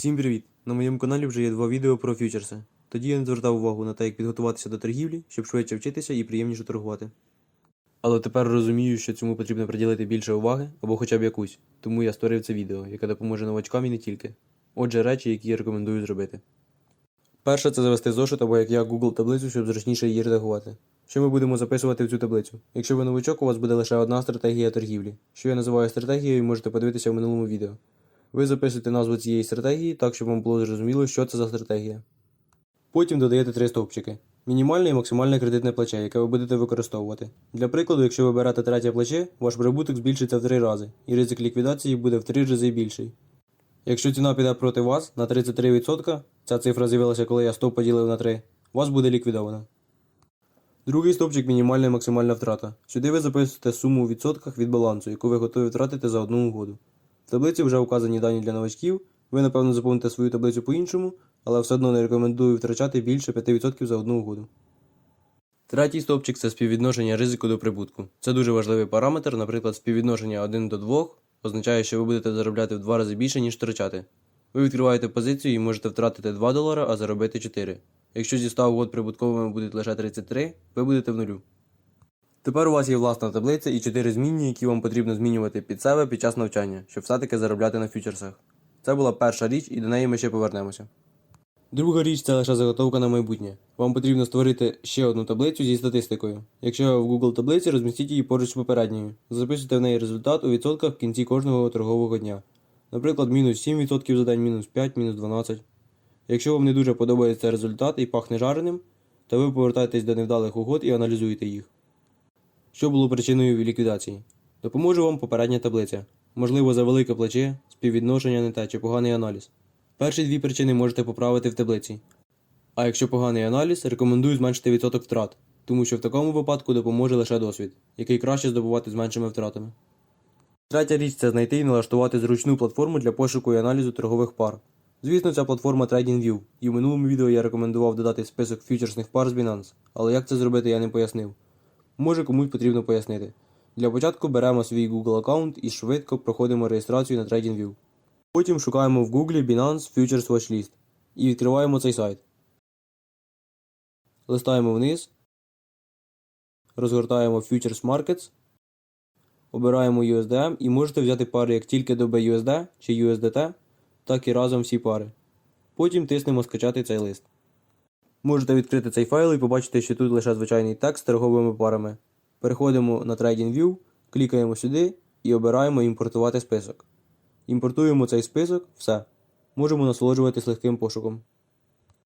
Всім привіт! На моєму каналі вже є два відео про фьючерси. Тоді я не звертав увагу на те, як підготуватися до торгівлі, щоб швидше вчитися і приємніше торгувати. Але тепер розумію, що цьому потрібно приділити більше уваги або хоча б якусь, тому я створив це відео, яке допоможе новачкам і не тільки. Отже, речі, які я рекомендую зробити. Перше це завести зошит або як я Google таблицю, щоб зручніше її редагувати. Що ми будемо записувати в цю таблицю? Якщо ви новачок, у вас буде лише одна стратегія торгівлі. Що я називаю стратегією, можете подивитися в минулому відео. Ви записуєте назву цієї стратегії так, щоб вам було зрозуміло, що це за стратегія. Потім додаєте три стовпчики: мінімальне і максимальне кредитне плече, яке ви будете використовувати. Для прикладу, якщо ви берете третє плече, ваш прибуток збільшиться в три рази, і ризик ліквідації буде в три рази більший. Якщо ціна піде проти вас на 33%, ця цифра з'явилася, коли я стоп поділив на 3, вас буде ліквідовано. Другий стовпчик мінімальна і максимальна втрата. Сюди ви записуєте суму у відсотках від балансу, яку ви готові втратити за одну угоду. В таблиці вже указані дані для новачків. Ви, напевно, заповните свою таблицю по-іншому, але все одно не рекомендую втрачати більше 5% за одну угоду. Третій стовпчик це співвідношення ризику до прибутку. Це дуже важливий параметр, наприклад, співвідношення 1 до 2 означає, що ви будете заробляти в 2 рази більше, ніж втрачати. Ви відкриваєте позицію і можете втратити 2 долара, а заробити 4. Якщо зі 100 угод прибутковими будуть лише 33, ви будете в нулю. Тепер у вас є власна таблиця і 4 змінні, які вам потрібно змінювати під себе під час навчання, щоб все-таки заробляти на фьючерсах. Це була перша річ, і до неї ми ще повернемося. Друга річ це лише заготовка на майбутнє. Вам потрібно створити ще одну таблицю зі статистикою. Якщо в Google таблиці, розмістіть її поруч з попередньою. Записуйте в неї результат у відсотках в кінці кожного торгового дня. Наприклад, мінус 7% за день, мінус 5, мінус 12. Якщо вам не дуже подобається результат і пахне жареним, то ви повертаєтесь до невдалих угод і аналізуєте їх. Що було причиною ліквідації? Допоможе вам попередня таблиця. Можливо, за велике плече, співвідношення не те чи поганий аналіз. Перші дві причини можете поправити в таблиці. А якщо поганий аналіз, рекомендую зменшити відсоток втрат, тому що в такому випадку допоможе лише досвід, який краще здобувати з меншими втратами. Третя річ це знайти і налаштувати зручну платформу для пошуку і аналізу торгових пар. Звісно, ця платформа TradingView, і в минулому відео я рекомендував додати список фьючерсних пар з Binance, але як це зробити я не пояснив. Може комусь потрібно пояснити. Для початку беремо свій Google аккаунт і швидко проходимо реєстрацію на TradingView. Потім шукаємо в Google Binance Futures Watchlist і відкриваємо цей сайт. Листаємо вниз, розгортаємо Futures Markets, обираємо USDM і можете взяти пари як тільки до BUSD чи USDT, так і разом всі пари. Потім тиснемо скачати цей лист. Можете відкрити цей файл і побачити, що тут лише звичайний текст з торговими парами. Переходимо на TradingView, клікаємо сюди і обираємо імпортувати список. Імпортуємо цей список, все. Можемо насолоджуватись легким пошуком.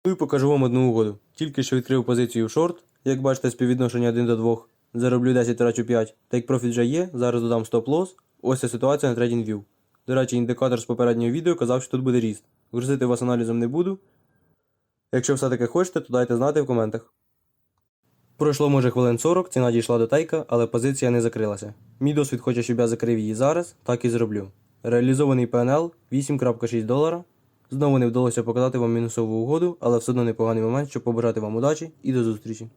Ну і покажу вам одну угоду. Тільки що відкрив позицію в шорт, як бачите, співвідношення 1 до 2. Зароблю 10 трачу 5. Так як профіт вже є, зараз додам стоп-лосс. Ось ця ситуація на TradingView. До речі, індикатор з попереднього відео казав, що тут буде ріст. Грузити вас аналізом не буду. Якщо все-таки хочете, то дайте знати в коментах. Пройшло може хвилин 40, ціна дійшла до тайка, але позиція не закрилася. Мій досвід хоче, щоб я закрив її зараз, так і зроблю. Реалізований PNL 8.6 долара. Знову не вдалося показати вам мінусову угоду, але все одно непоганий момент, щоб побажати вам удачі і до зустрічі.